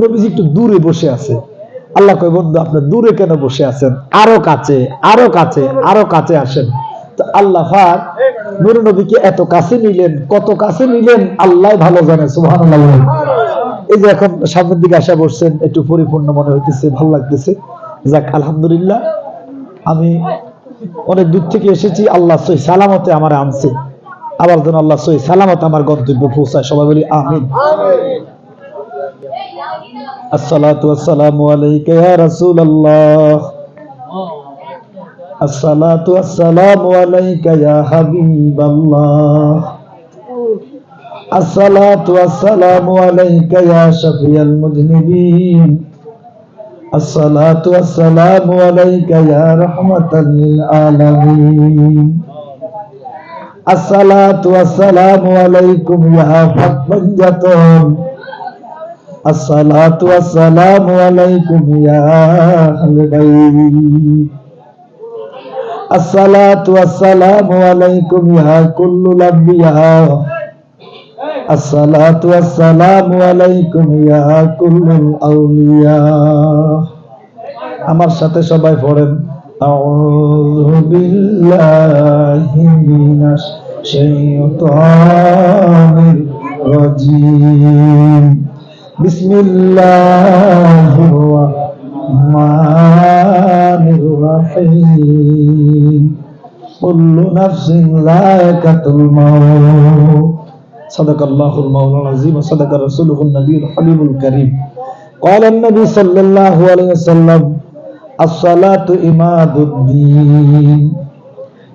নবীজি একটু দূরে বসে আছে। আল্লাহ কয়, বন্ধু, আপনি দূরে কেন বসে আছেন? আরও কাছে আরও কাছে আরও কাছে আসেন। তো আল্লাহ নূর নবীকে এত কাছে নিলেন, কত কাছে নিলেন, আল্লাহ ভালো জানে, সুবহানাল্লাহ। এই যে এখন সামনের দিকে আসা বসছেন, একটু পরিপূর্ণ মনে হইতেছে, ভালো লাগতেছে। যাক, আলহামদুলিল্লাহ, আমি অনেক দূর থেকে এসেছি, আল্লাহ সই সালামতে আমার আনছে। আবার যেন আল্লাহ সই সালামত আমার গন্তব্য পৌঁছায়, সবাই বলি আমিন। الصلاة والسلام عليك يا رسول الله. الصلاة والسلام عليك يا حبيب الله. الصلاة والسلام عليك يا شفيع المذنبين. الصلاة والسلام عليك يا رحمة للعالمين. الصلاة والسلام عليكم يا فقبنجتون আসসালাতু আসসালামু আলাইকুম ইয়া আহলে বাইত। আসসালাতু আসসালামু আলাইকুম ইয়া কুল্লুল আসসালাতু আসসালামু আলাইকুম ইয়া কুল্লুল আউলিয়া। আমার সাথে সবাই পড়েন। আউযু বিল্লাহি মিনাশ শাইতানির রাজিম। بسم الله الرحمن الرحيم. كل نفس ذائقة الموت. صدق الله المولى العظيم وصدق رسوله النبي الحبيب الكريم. قال النبي صلى الله عليه وسلم الصلاة إماد الدين.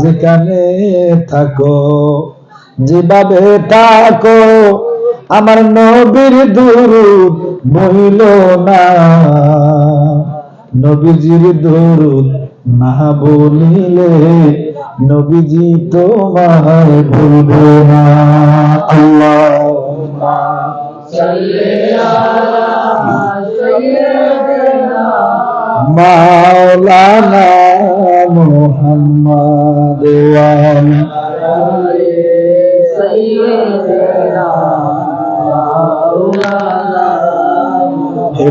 যেখানে থাকো, যেভাবে থাকো, আমার নবীর দুরুদ বইল না। নবীজির দুরুদ না বলিলে নবীজি তোমায় ভুলবে না। আল্লাহ মাওলানা মুহাম্মদ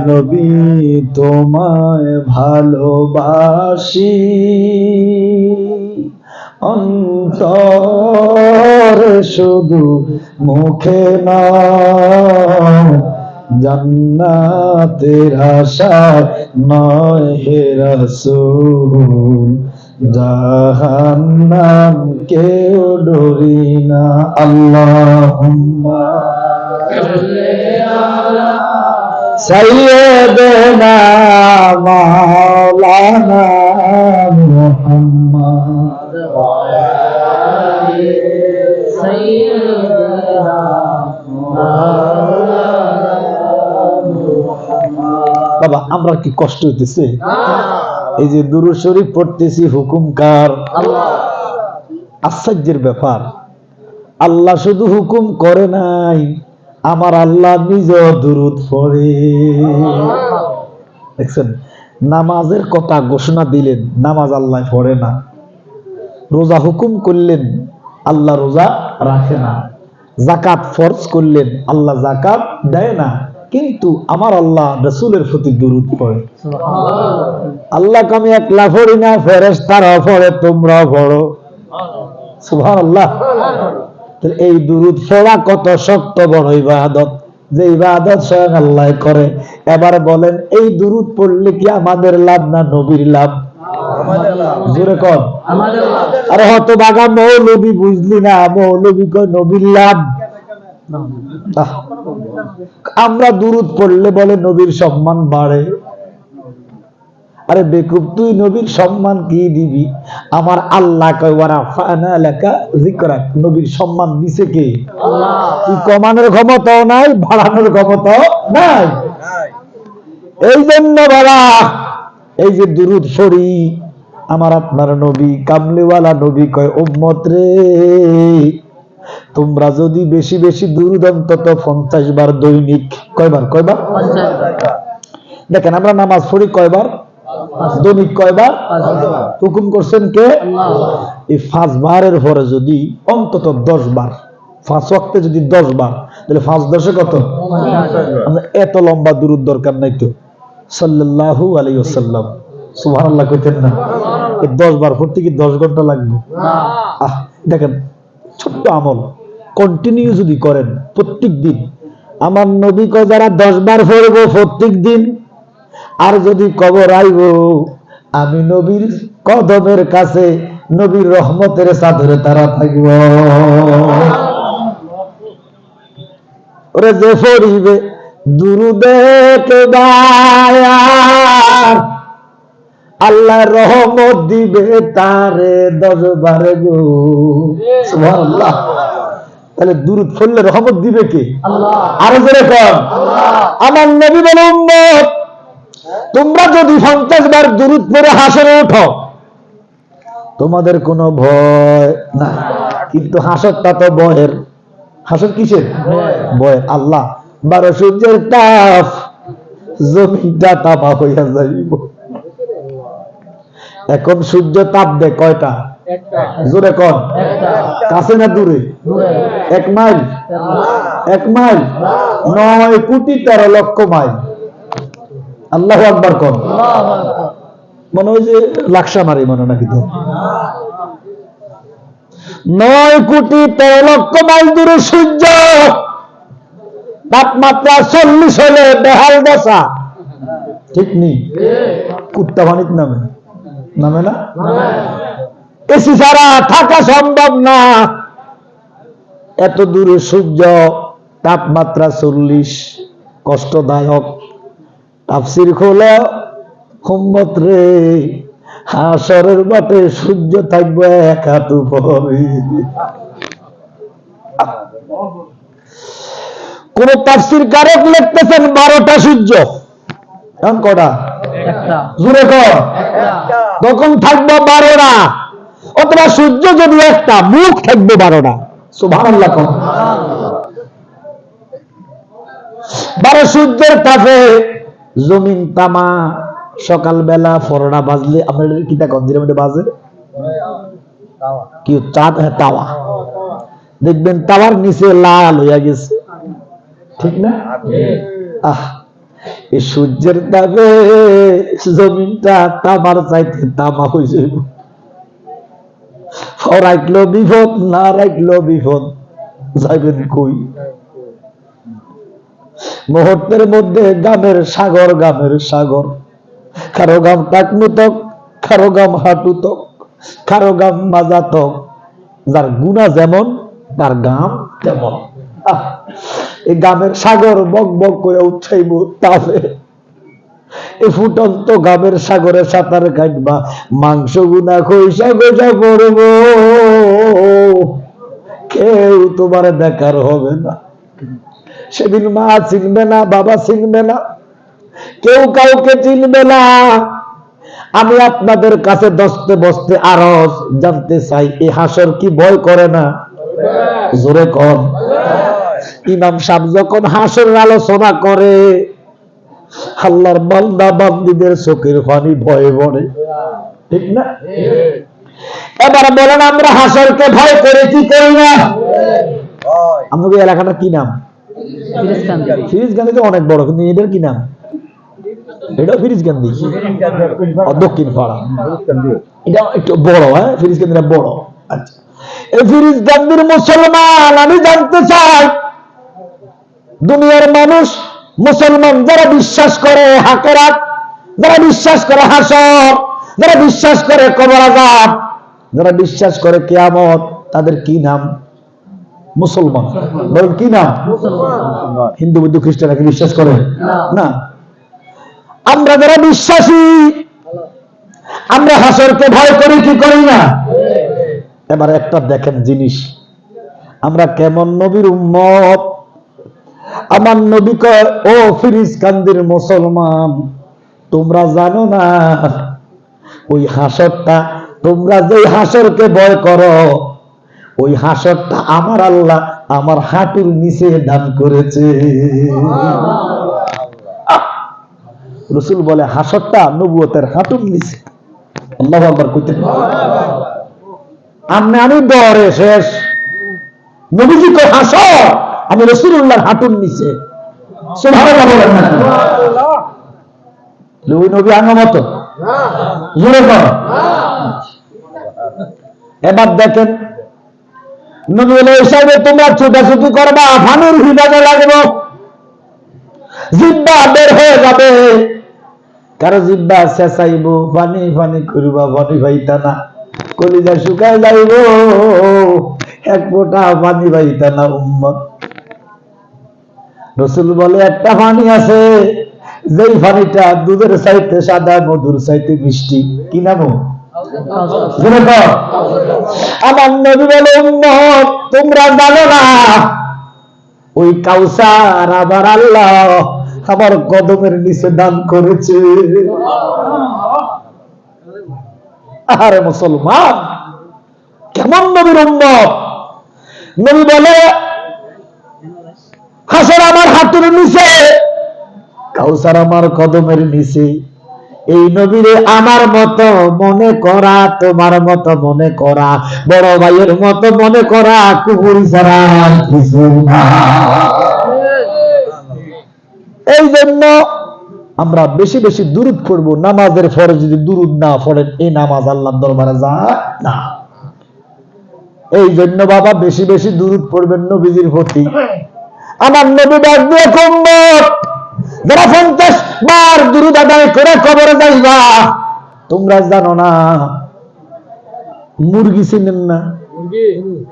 নবী তোমায় ভালোবাসি। অন্তর শুধু মুখে না জান্নাতের আশা নয় হে রাসূল, জাহান্নাম কেউ ডরি না। আল্লাহুম্মা সাইয়েদেনা মাওলানা মুহাম্মদ। বাবা আমরা কি কষ্ট হইতেছে? এই যে দুরু শরীফ পড়তেছি হুকুম কার? আশ্চর্যের ব্যাপার। আল্লাহ শুধু হুকুম করে নাই আমার আল্লাহ নিজ দুরুদ পড়ে। দেখছেন? নামাজের কথা ঘোষণা দিলেন নামাজ আল্লাহ পড়ে না। রোজা হুকুম করলেন আল্লাহ রোজা রাখে না। জাকাত ফরজ করলেন আল্লাহ জাকাত দেয় না। কিন্তু আমার আল্লাহ রসুলের প্রতি দুরুদ পড়ে। আল্লাহ আমি একলা পড়ি না ফেরেস তারাও পড়ে তোমরাও পড়ো। সুভান আল্লাহ এই দুরুদ পড়া কত শক্ত বড় ইবাদত। যে ইবাদত স্বয়ং আল্লাহ করে। এবার বলেন এই দুরুদ পড়লে কি আমাদের লাভ না নবীর লাভ? জোরে কর আরে হত বাগা মৌলবী বুঝলি না মৌলবী কয় নবীর লাভ। আমরা দুরুদ পড়লে বলে নবীর সম্মান বাড়ে। আরে বেকুব তুই নবীর সম্মান কি দিবি? আমার আল্লাহ জিকরাক নবীর সম্মান দিছে কে? তুই কমানোর ক্ষমতাও নাই বাড়ানোর ক্ষমতাও নাই। এই জন্য বাবা এই যে দুরুদ শরী আমার আপনার নবী কামলিওয়ালা নবী কয় উম্মত রে। তোমরা যদি বেশি বেশি দুরুদ অন্তত পঞ্চাশ বার দৈনিক। কয়বার? কয়বার? দেখেন আমরা নামাজ পড়ি কয়বার? দৈনিক কয়বার? হুকুম করছেন কে? এই পাঁচ বারের পরে যদি অন্তত দশ বার পাঁচ ওয়াক্তে যদি দশ বার তাহলে পাঁচ দশে কত? এত লম্বা দূরত দরকার নাই তো। সাল্লাল্লাহু আলাইহি ওয়াসাল্লাম। সুবহানাল্লাহ কইতেন না। দশ বার পড়তে কি দশ ঘণ্টা লাগবে? আহ দেখেন ছোট্ট আমল। কন্টিনিউ যদি করেন প্রত্যেক দিন আমার নবী কয় যারা দশ বার পড়ব প্রত্যেক দিন আর যদি কবর আইব, আমি নবীর কদমের কাছে, নবীর রহমতের সাদরে তারা থাকব। ওরে যে পড়িবে, দুরুদে কেদায়ার আল্লাহ রহমত দিবে তারে দশবারে গো। সুবহানাল্লাহ। তাহলে দুরুদ পড়লে রহমত দিবে কে? আরও জোরে কর আমার নবী বলে উম্মত তোমরা যদি পঞ্চাশ বার দুরুদ পরে হাসরে ওঠো তোমাদের কোনো ভয় না কিন্তু হাসরটা তো বয়ের। হাসর কিসের? ভয়ের আল্লাহ বারো সূর্যের তাপ জমিটা তাপা হইয়া যাইব। এখন সূর্য তাপ দে কয়টা? জোরে কন। কাছে না দূরে? এক মাইল? এক মাইল? নয় কোটি তেরো লক্ষ মাইল। আল্লাহ আকবার কন। মনে হয় যে লাকসা মারি মনে নাকি তো? নয় কোটি তেরো লক্ষ মাইল দূরে সূর্য। তাপমাত্রা চল্লিশ হলে বেহাল দশা। ঠিক নেই কুত্তা ভানিত নামে। নামে না এসি ছাড়া থাকা সম্ভব না। এত দূরে সূর্য তাপমাত্রা চল্লিশ কষ্টদায়ক। তাফসির খোলা হুম্মত রে। হাসরের বাটে সূর্য থাকবে এক হাত উপরে। কোন তাফসির কারক লিখতেছেন বারোটা সূর্য? এখন কটা? জুড়ে কর। তখন থাকবে বারোটা অথবা সূর্য যদি একটা, মুখ থাকবে সুবহানাল্লাহ কর। বারো সূর্যের তাপে জমিন তামা, সকালবেলা ফরোনা বাজলে আপনাদের কিতা গঞ্জের মধ্যে বাজে? কি, চাঁদ হ্যাঁ তাওয়া। দেখবেন তাওয়ার নিচে লাল হইয়া গেছে। ঠিক না? আহ এই সূর্যের তাপে জমিনটা তামার চাইতে তামা হয়ে যাইব। রাখল বিপদ, না রাখল বিপদ, যাইবেন কই? মুহূর্তের মধ্যে গামের সাগর গামের সাগর। কারও গাম টাকনুতক কারও গাম হাঁটুতক কারও গাম মাজাতক যার গুণা যেমন, তার গাম তেমন। এই গামের সাগর বক বক করে উঠাইব তাহলে এই ফুটন্ত গামের সাগরে সাঁতার কাটবা, মাংস গুনা খৈসা খৈসা করব কেউ তোমার দেখার হবে না। সেদিন মা চিনবে না, বাবা চিনবে না, কেউ কাউকে চিনবে না। আমি আপনাদের কাছে দশতে বসতে আরস জানতে চাই এই হাসর কি ভয় করে না? জোরে কম ইমাম সাহেব যখন হাসরের আলোচনা করে, আল্লাহর বান্দা বান্দিদের চোখের পানি ভয়ে পড়ে। ঠিক না? এবার বলেন, আমরা হাসরকে ভয় করে কি করি না? আমাদের এলাকাটা কি নাম? ফিরিজ গান্ধী তো অনেক বড়, কিন্তু কি নাম? এটাও ফিরিজ গান্ধী দক্ষিণ পাড়া। এটা একটু বড় হ্যাঁ? ফিরিজ গান্ধীটা বড়। আচ্ছা। ফিরিজ গান্ধীর মুসলমান, আমি জানতে চাই দুনিয়ার মানুষ, মুসলমান যারা বিশ্বাস করে হাকেরাত যারা বিশ্বাস করে হাসর, যারা বিশ্বাস করে কবর আজাব, যারা বিশ্বাস করে কেয়ামত, তাদের কি নাম? মুসলমান। বলেন কি নাম? হিন্দু, বুদ্ধ খ্রিস্টানরা কি বিশ্বাস করে। না। আমরা যারা বিশ্বাসী, আমরা হাসরকে ভয় করি, কি করি না? এবার একটা দেখেন জিনিস। আমরা কেমন নবীর উম্মত? আমার নবী কয়, ও ফিরিজ কান্দির মুসলমান, তোমরা জানো না, ওই হাসরটা, তোমরা যে হাসরকে ভয় করো, ওই হাসরটা আমার আল্লাহ আমার হাঁটুর নিচে দান করেছে। রসুল বলে, হাসরটা নবুয়তের হাঁটুর নিচে। আমি আমি ডরে শেষ। নবীজি কই হাসর! আমি রসুল্লাহর হাঁটুর নিচে। এবার দেখেন, নবী বলে হিসাবে তোমরা ছোটাছুটি করবা ফানুর হিদাকে লাগবো জিব্বা বের হয়ে যাবে। কারও জিব্বা চেঁচাইব পানি পানি করবা পানি পাইতা না। কলিজা শুকাই যাইব। এক ফোঁটা পানি পাইতা না, উম্মত। রসুল বলে, একটা পানি আছে, যেই পানিটা দুধের চাইতে সাদা, মধুর চাইতে মিষ্টি। কি নাম। আমার নবী বলে তোমরা জানো না, ওই কাউসার আবার আল্লাহ আমার কদমের নিচে দান করেছে। আরে মুসলমান, কেমন নবীর উম্মত? নবী বলে হাসর আমার হাতের নিচে, কাউসার আমার কদমের নিচে। এই নবীরে আমার মতো মনে করা, তোমার মতো মনে করা, বড় ভাইয়ের মতো মনে করা কুকুর ছাড়া এই জন্য আমরা বেশি বেশি দূরত পড়ব, নামাজের পরে যদি দূরত না পড়েন, এই নামাজ আল্লাহর দরবারে যায় না। এই জন্য বাবা বেশি বেশি দূরত পড়বেন নবীজির প্রতি। আমার নবী ডাক দিয়ে কুম্মত যারা পঞ্চাশ বার দুরুদ আদায় করে কবরে যাইবা তোমরা জানো না মুরগি চিনেন না।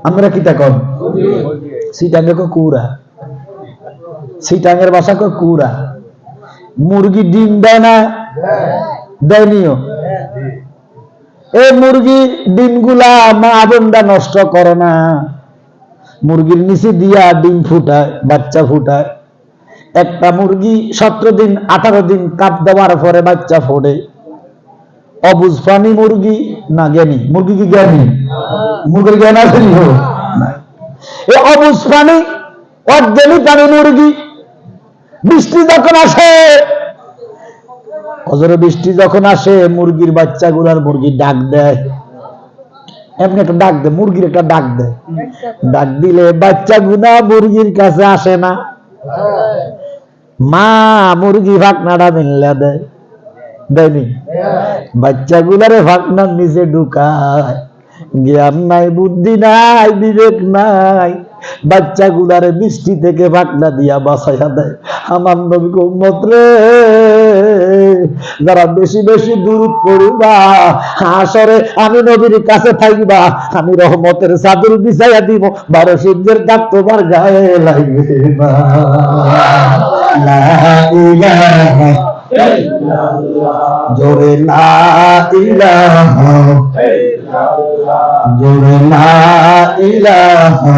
আমরা কি তা কম? সিটাঙ্গে কো কুড়া সিটাঙ্গের বাসা কো কুড়া মুরগি ডিম দেয় না? দেয়নিও এই মুরগি ডিমগুলা মা বোনরা নষ্ট করে না। মুরগির নিচে দিয়া ডিম ফুটায়, বাচ্চা ফুটায়। একটা মুরগি সতেরো দিন, আঠারো দিন কাপ দেওয়ার পরে বাচ্চা ফোড়ে অবুজ প্রাণী মুরগি না জ্ঞানী? মুরগি কি জ্ঞানী? মুরগির জ্ঞান আছে। এই অবুজ প্রাণী, অজ্ঞানী প্রাণী মুরগি, বৃষ্টি যখন আসে অজরে বৃষ্টি যখন আসে, মুরগির বাচ্চাগুলার মুরগি ডাক দেয়। এমনি একটা ডাক মুরগির একটা ডাক ডাক দিলে বাচ্চা গুনা মুরগির কাছে আসে না। মা, মুরগি ফাঁকনাটা দেয়। দেয়নি? বাচ্চাগুলারে ফাঁকনার নিচে ঢুকায়। জ্ঞান নাই, বুদ্ধি নাই, বিবেক নাই। বাচ্চাগুলারে বৃষ্টি থেকে ফাঁকনা দিয়া বাঁচাইয়া দেয়। আমার নবী উম্মত রে। যারা বেশি বেশি দূর করবা আসরে আমি নবীর কাছে থাকবা আমি রহমতের চাদর বিছাইয়া দিব বারো সূর্যের দাগ তোমার গায়ে লাগবে না। ইলাহা। জোরে লা ইলাহা।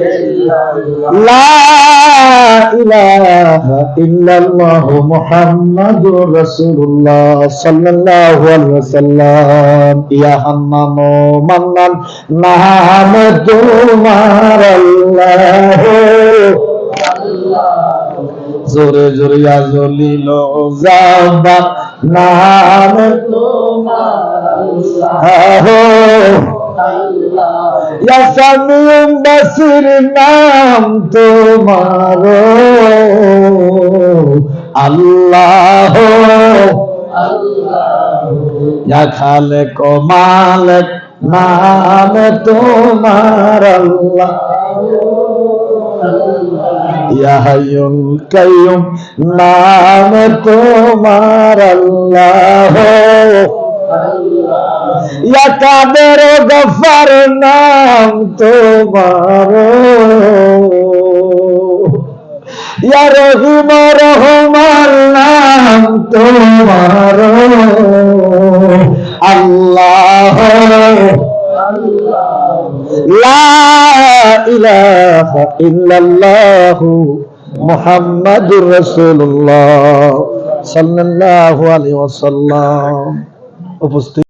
ইলাহা সুবহানাল্লাহ walhamdulillah লা ইলাহা ইল্লাল্লাহ, মুহাম্মাদুর রাসূলুল্লাহ সাল্লাল্লাহু আলাইহি ওয়াসাল্লাম। ইয়া হান্নান মান্নান নাম তোমার আল্লাহ জোরে জোরে জলিল জাবা নাম তোমার আল্লাহ ইয়া সামিউম বাসির নাম তোমার আল্লাহ। ইয়া খালেক মালিক নাম তোমার আল্লাহ। ইয়া হাইয়ুল কাইয়ুম নাম তোমার আল্লাহ। ইয়া কাদের গফার নাম তোমার। ইয়া রহিম, রহমান নাম তোমার। আল্লাহ। লা ইলাহা ইল্লাল্লাহু মুহাম্মাদুর রাসূলুল্লাহ। সাল্লাল্লাহু আলাইহি ওয়াসাল্লাম। উপস্থিত